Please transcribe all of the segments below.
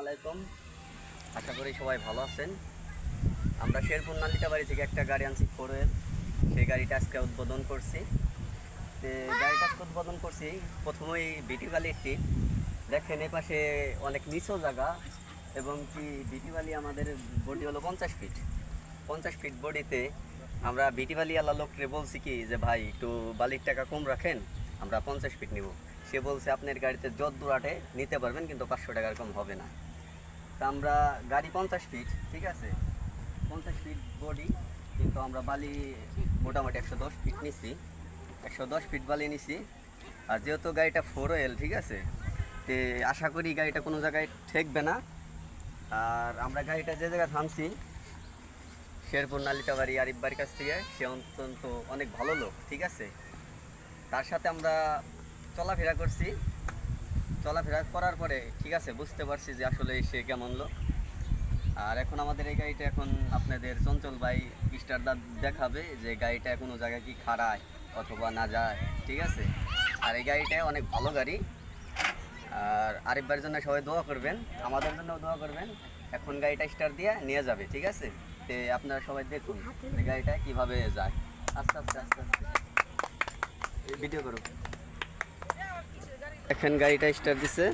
আলাইকুম। আশা করি সবাই ভালো আছেন। আমরা শেরপুর নালিতা বাড়ি থেকে একটা গাড়ি আনছি ফোরের। সেই গাড়িটা আজকে উদ্বোধন করছি। গাড়িটা আজকে উদ্বোধন করছি। প্রথমেই বিটি ভ্যালিটি দেখেন এ পাশে অনেক নিচু জায়গা এবং কি বিটি ভ্যালি আমাদের বডি হলো পঞ্চাশ ফিট। পঞ্চাশ ফিট বডিতে আমরা বিটি ভ্যালি আল্লাহ লোকরে বলছি কি যে, ভাই, একটু বালির টাকা কম রাখেন, আমরা পঞ্চাশ ফিট নিব। সে বলছে, আপনার গাড়িতে যত দূর আটে নিতে পারবেন, কিন্তু পাঁচশো টাকার কম হবে না। তা আমরা গাড়ি পঞ্চাশ ফিট ঠিক আছে? পঞ্চাশ ফিট বডি কিন্তু আমরা বালি মোটামুটি একশো দশ ফিট নিছি। একশো দশ ফিট বালি নিছি। আর যেহেতু গাড়িটা ফোর ওয়েল ঠিক আছে? তে আশা করি গাড়িটা কোনো জায়গায় ঠেকবে না। আর আমরা গাড়িটা যে জায়গায় থামছি, শেরপুর নালিতাবাড়ি আরিফ বাড়ির কাছ থেকে, সে অত্যন্ত অনেক ভালো লোক, ঠিক আছে? তার সাথে আমরা চলাফেরা করছি। চলাফেরা করার পরে, ঠিক আছে, বুঝতে পারছি যে আসলে সে কেমন লোক। আর এখন আমাদের এই গাড়িটা এখন আপনাদের চঞ্চল ভাই স্টার দা দেখাবে যে গাড়িটা কোনো জায়গায় কি খাড়ায় অথবা না যায়, ঠিক আছে? আর এই গাড়িটা অনেক ভালো গাড়ি। আর আরিফ জন্য সবাই দোয়া করবেন, আমাদের জন্য দোয়া করবেন। এখন গাড়িটা স্টার দিয়ে নিয়ে যাবে, ঠিক আছে? তে আপনারা সবাই দেখুন গাড়িটা কীভাবে যায়। আস্তে আস্তে আস্তে আস্তে। ভিডিও করো এখন গাড়িটা স্টার্ট দিছে।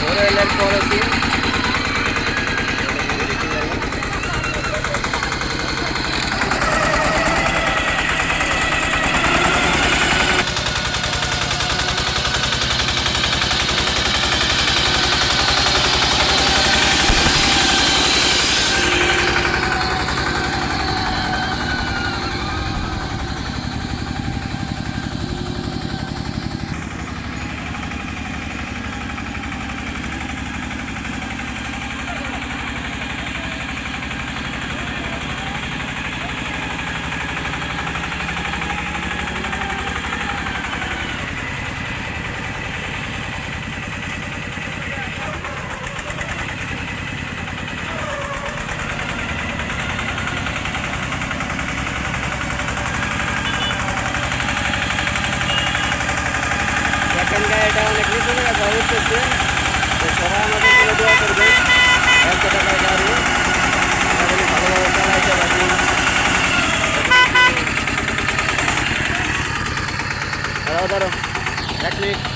পরে গাড়িটা অনেক নিচু জায়গা যা উঠতেছে তো সবাই আমাদের জন্য দোয়া করবেন এত টাকার গাড়ি যেন ভালোভাবে চালাইতে পারি দাঁড়াও দাঁড়াও এক মিনিট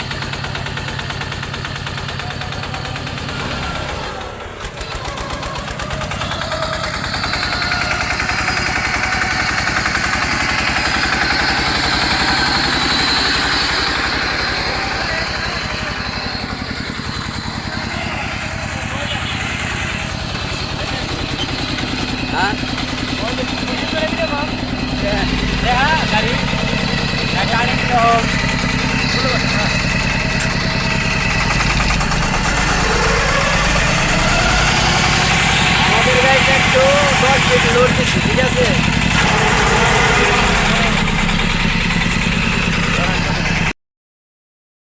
আমাদের গাড়িটা একটু দশ ফিট